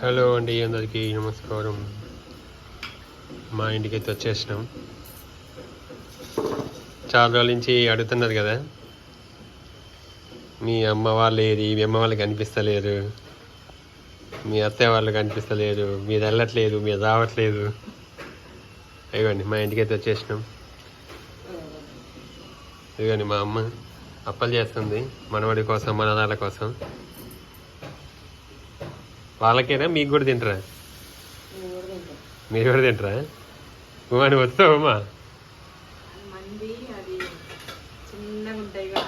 Hello అండి అందరికీ నమస్కారం. మా ఇంటికి అయితే వచ్చేసినాం. చాలా రోజుల నుంచి అడుగుతున్నారు కదా మీ అమ్మ వాళ్ళు ఏది మీ అమ్మ వాళ్ళు కనిపిస్తలేరు మీ అత్తయ్య వాళ్ళు కనిపిస్తలేరు మీరు వెళ్ళట్లేదు మీరు రావట్లేదు. ఇదిగోండి మా ఇంటికి అయితే వచ్చేసినాం. ఇదిగోండి మా అమ్మ అప్పలు చేస్తుంది మనవడి కోసం మనదాల కోసం. వాళ్ళకేనా? మీకు కూడా తింటారా? మీరు కూడా తింటారా? ఉమాని చిన్నగా ఉంటాయిగా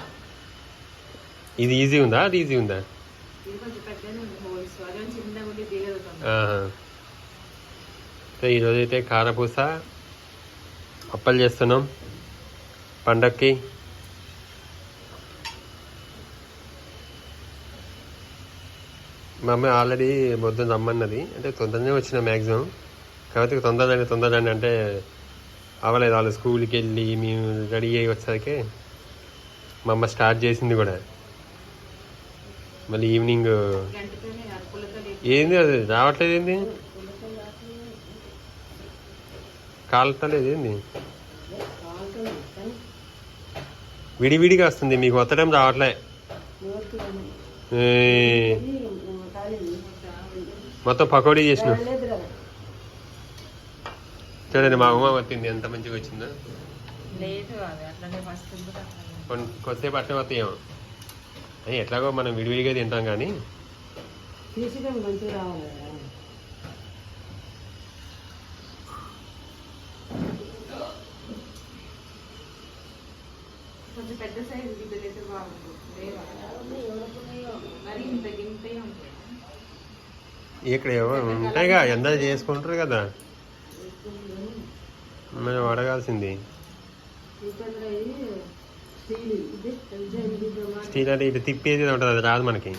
ఇది ఈజీ ఉందా? అది ఈజీ ఉందా? ఇది కొంచెం పెద్దగానే ఉంది హోల్స్ అదే చిన్నగా ఉండి దిగదు ఆహా. సో ఈరోజు అయితే కారపూస అప్పలు చేస్తున్నాం. పండక్కి మా అమ్మాయి ఆల్రెడీ పొద్దున్న రమ్మన్నది. అంటే తొందరనే వచ్చిన మ్యాక్సిమం కాబట్టి తొందరగా తొందరగా అంటే అవ్వలేదు వాళ్ళు స్కూల్కి వెళ్ళి మేము రెడీ అయ్యి వచ్చేసరికి మా అమ్మ స్టార్ట్ చేసింది కూడా. మళ్ళీ ఈవినింగ్ ఏంది అది? రావట్లేదు ఏంది? కాలుతలేదు ఏంది? విడివిడిగా వస్తుంది. మీకు ఒత్తడం రావట్లే. మొత్తం పకోడీ చేసిన? చూడండి మా ఉమా వచ్చింది ఎంత మంచిగా వచ్చిందో. లేదు అది అట్లనే ఫస్ట్ కూడా అట్లనే. కొన్ని కొద్దిసేపు అట్లే వస్తాయేమో ఏ, ఎట్లాగో మనం విడివిడిగా తింటాం కానీ. తీసిడం మంచిగా రావాలి కొంచెం పెద్ద సైజు గిద్దలు అయితే బాగుంటుంది. లేవా? మరి ఇంత గింతే ఉంటాయి? ఇక్కడ ఉంటాయిగా అందరు చేసుకుంటారు కదా. మనం అడగాల్సింది. స్టీల్ అంటే ఇటు తిప్పేది ఉంటుంది అది రాదు మనకి.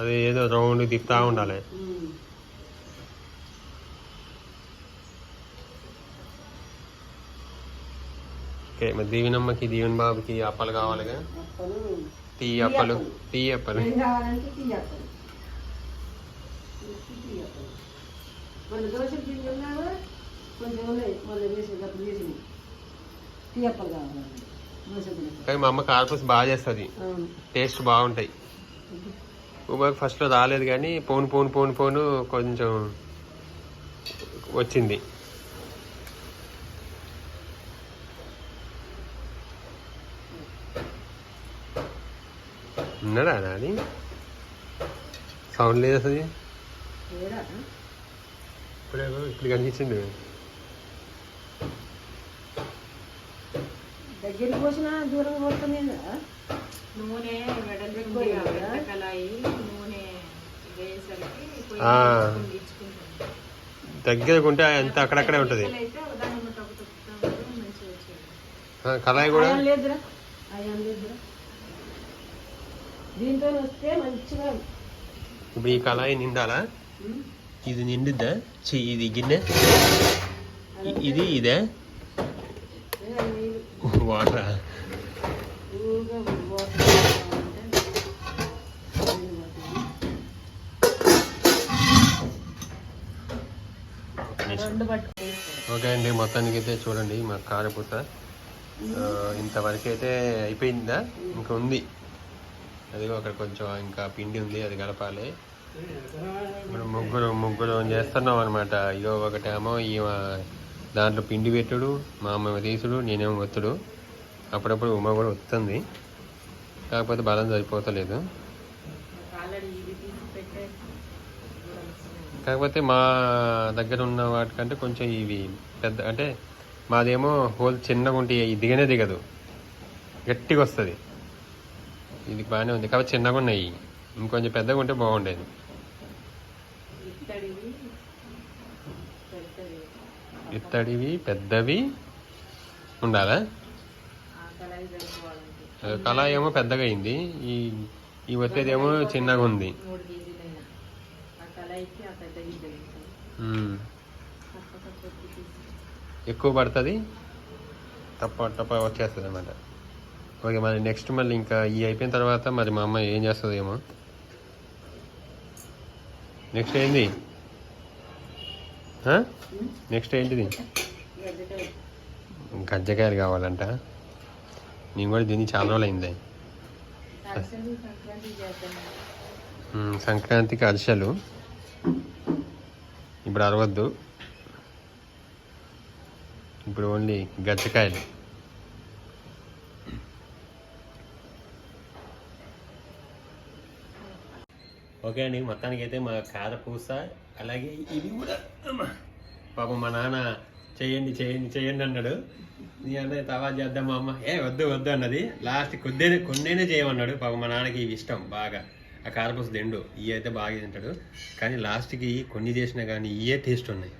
అది ఏదో రౌండ్ తిప్పుతా ఉండాలి. ఓకే మరి దీవెనమ్మకి దీవెన్ బాబుకి అప్పలు కావాలిగా? తీయప్పలు తీయప్పలు. మన దోశ పిండి ఉన్నావా కొంచెం ఉన్నాయి. మళ్ళీ వేసి అప్పుడు వేసి తీయప్పలు కావాలి కానీ మా అమ్మ కార్పూస్ బాగా చేస్తుంది. టేస్ట్ బాగుంటాయి. ఉబాకి ఫస్ట్లో రాలేదు కానీ పోను పోను పోను పోను కొంచెం వచ్చింది. ఉన్నాడా నాది సౌండ్ లేదు అసలు. ఇప్పుడే ఇప్పుడు కనిపించింది. దగ్గరికి పోసినా దూరం పోతుంది నూనె కళాయి నూనె. దగ్గరకు ఉంటే అంత అక్కడక్కడే ఉంటుంది. అయితే దాని ఒకటి ఒకటి ఒకటి ఒకటి మంచిగా వచ్చేది కళాయి కూడా అయ్యాం లేదురా అయ్యాం లేదురా దీంతో వస్తే మంచిగా ఇప్పుడు ఈ కళాయి నిండాలా? ఇది నిండుద్దా? చి ఇది గిన్నె. ఇది ఇదే? వాటర్? ఓకే అండి మొత్తానికి అయితే చూడండి మా కారపూస. ఆ, ఇంతవరకు అయితే అయిపోయిందా ఇంకా ఉంది. అది అక్కడ కొంచెం ఇంకా పిండి ఉంది అది కలపాలి. ఇప్పుడు ముగ్గురు ముగ్గురు చేస్తున్నాం అనమాట ఇదో ఒకటేమో ఈమె దాంట్లో పిండి పెట్టుడు మా అమ్మ తీసుడు నేనేమో ఒత్తుడు. అప్పుడప్పుడు ఉమ కూడా వస్తుంది కాకపోతే బలం సరిపోతలేదు. కాకపోతే మా దగ్గర ఉన్న వాటికంటే కొంచెం ఇవి పెద్ద అంటే మాదేమో హోల్ చిన్నగా ఉంటే దిగనే దిగదు. గట్టిగా వస్తుంది. ఇది బాగానే ఉంది. కాబట్టి చిన్నగా ఉన్నాయి. ఇంకొంచెం పెద్దగా ఉంటే బాగుండేది. ఇత్తడివి పెద్దవి. ఉండాలా? కళ ఏమో పెద్దగా అయింది. ఈ ఈ వచ్చేదేమో చిన్నగా ఉంది. ఎక్కువ పడుతుంది. తప్ప తప్ప వచ్చేస్తుంది అనమాట ఓకే మరి నెక్స్ట్ మళ్ళీ ఇంకా ఈ అయిపోయిన తర్వాత మరి మా అమ్మ ఏం చేస్తుందేమో? నెక్స్ట్ ఏంది? నెక్స్ట్ ఏంటిది? గజ్జకాయలు కావాలంట. నేను కూడా దీన్ని చాలా రోజులు అయింది. సంక్రాంతికి అరిసెలు. ఇప్పుడు అరవద్దు. ఇప్పుడు ఓన్లీ గజ్జకాయలు. ఓకే అండి మొత్తానికి అయితే మా కారపూస అలాగే ఇది కూడా అమ్మా. పాపం మా నాన్న చేయండి చేయండి చేయండి అన్నాడు. నీ అన్న తవా చేద్దాం మా అమ్మ? ఏ వద్దు వద్దు అన్నది. లాస్ట్ కొద్దినే కొన్నేనే చేయమన్నాడు. పాపం మా నాన్నకి ఇవి ఇష్టం బాగా. ఆ కారపూస దిండు ఇవి అయితే బాగా తింటాడు. కానీ లాస్ట్కి కొన్ని చేసినా కానీ ఇవే టేస్ట్ ఉన్నాయి.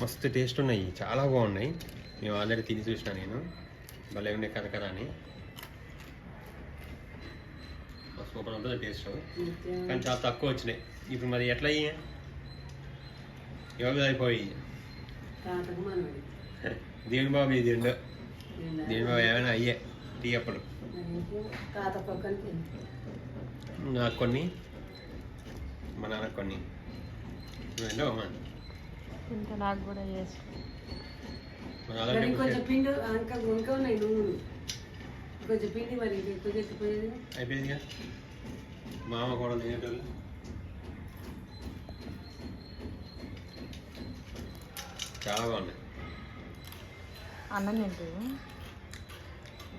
మస్తు టేస్ట్ ఉన్నాయి. చాలా బాగున్నాయి. మేము ఆల్రెడీ తిని చూసిన నేను. భలే ఉన్నాయి కరకర అని. సూపర్ ఉంటుంది టేస్ట్ కానీ చాలా తక్కువ వచ్చినాయి. ఇప్పుడు మరి ఎట్లా యోగా అయిపోయి దీని బాబు ఇది ఉండు దీని బాబు ఏమైనా అయ్యే టీ అప్పుడు. నాకు కొన్ని. మా నాన్నకు కొన్ని. నాకు కూడా కొంచెం పిండి ఇంకా ఇంకా ఉన్నాయి నువ్వు కొంచెం పిండి మరి అయిపోయిందిగా మామ కూడా తినేటోళ్ళు చాలా బాగున్నాయి. అన్నం తింటుంది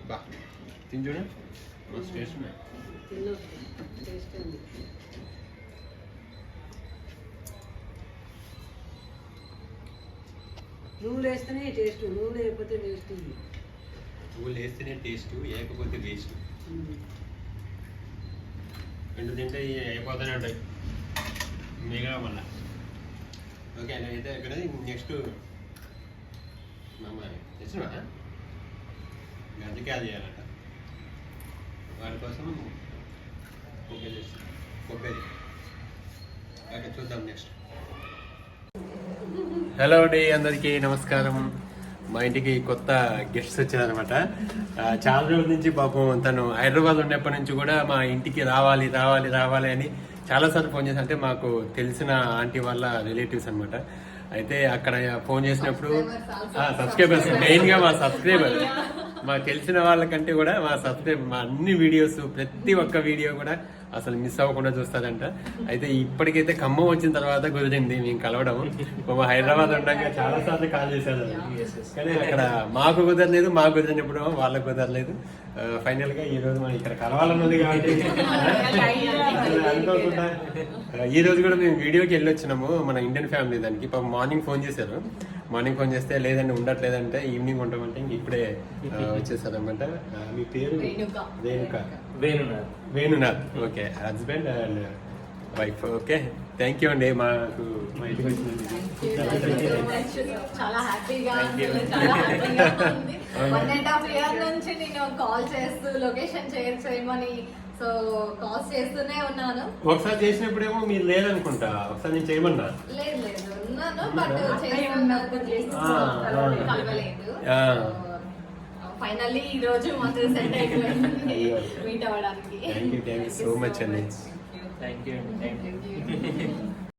బా తిని చూడు. మస్తు టేస్ట్ ఉన్నాయి తిన్న టేస్ట్ ఉంది నువ్వులు వేస్తేనే టేస్ట్ నువ్వులు లేకపోతే టేస్ట్ పువ్వులు వేస్తేనే టేస్ట్ ఏకపోతే వేస్ట్. రెండు తింటే అయిపోతూనే ఉంటాయి. మిగతా మళ్ళా. ఓకే అయితే ఇక్కడ నెక్స్ట్ మమ్మ తెచ్చినా? గంటకాయ చేయాలంట వాటి కోసం కొబ్బరి చేస్తాం కొబ్బరి. ఓకే చూద్దాం నెక్స్ట్. హలో అండి అందరికీ నమస్కారం. మా ఇంటికి కొత్త గెస్ట్స్ వచ్చారనమాట చాలా రోజుల నుంచి పాపం తను హైదరాబాద్ ఉన్నప్పటి నుంచి కూడా మా ఇంటికి రావాలి రావాలి రావాలి అని చాలాసార్లు ఫోన్ చేసి అంటే మాకు తెలిసిన ఆంటీ వాళ్ళ రిలేటివ్స్ అన్నమాట. అయితే అక్కడ ఫోన్ చేసినప్పుడు సబ్స్క్రైబర్స్ మెయిన్గా మా సబ్స్క్రైబర్ మాకు తెలిసిన వాళ్ళకంటే కూడా మా సబ్స్క్రైబ్ మా అన్ని వీడియోస్ ప్రతి ఒక్క వీడియో కూడా అసలు మిస్ అవ్వకుండా చూస్తారంట. అయితే ఇప్పటికైతే ఖమ్మం వచ్చిన తర్వాత కుదిరింది మేము కలవడం. మా హైదరాబాద్ ఉండగా చాలా సార్లు కాల్ చేశారు. కానీ అక్కడ మాకు కుదరలేదు మాకు కుదిరినప్పుడు వాళ్ళకు కుదరలేదు. ఫైనల్గా ఈ రోజు మనం ఇక్కడ కలవాలన్నది కాబట్టి. అనుకోకుండా ఈ రోజు కూడా మేము వీడియోకి వెళ్ళి వచ్చినాము మన ఇండియన్ ఫ్యామిలీ దానికి. మార్నింగ్ ఫోన్ చేశారు. మార్నింగ్ ఫోన్ చేస్తే లేదండి ఉండట్లేదంటే ఈవినింగ్ ఉంటామంటే ఇంక ఇప్పుడే వచ్చేసారు అనమాట మీ పేరు? Renuka. Venunath. Venunath. Okay. Husband and wife. Okay. Thank you అండి మాకు మా ఇంటికి వచ్చినందుకు చాలా హ్యాపీగా ఉంది. చాలా హ్యాపీగా ఉంది. వన్ అండ్ హాఫ్ ఇయర్ నుంచి నేను కాల్ చేస్తూ లొకేషన్ షేర్ చేయమని సో కాల్స్ చేస్తూనే ఉన్నాను. ఒకసారి చేసినప్పుడేమో మీరు లేదనుకుంటా ఒకసారి నేను చేయమన్నా? లేదు లేదు. బట్. కలవలేదు. ఆ. ఫైనల్లీ ఈ రోజు మాకు సెట్ అయిపోయింది. మీట్ అవ్వడానికి. Thank you thank you so much అండి థ్యాంక్ యూ థ్యాంక్ యూ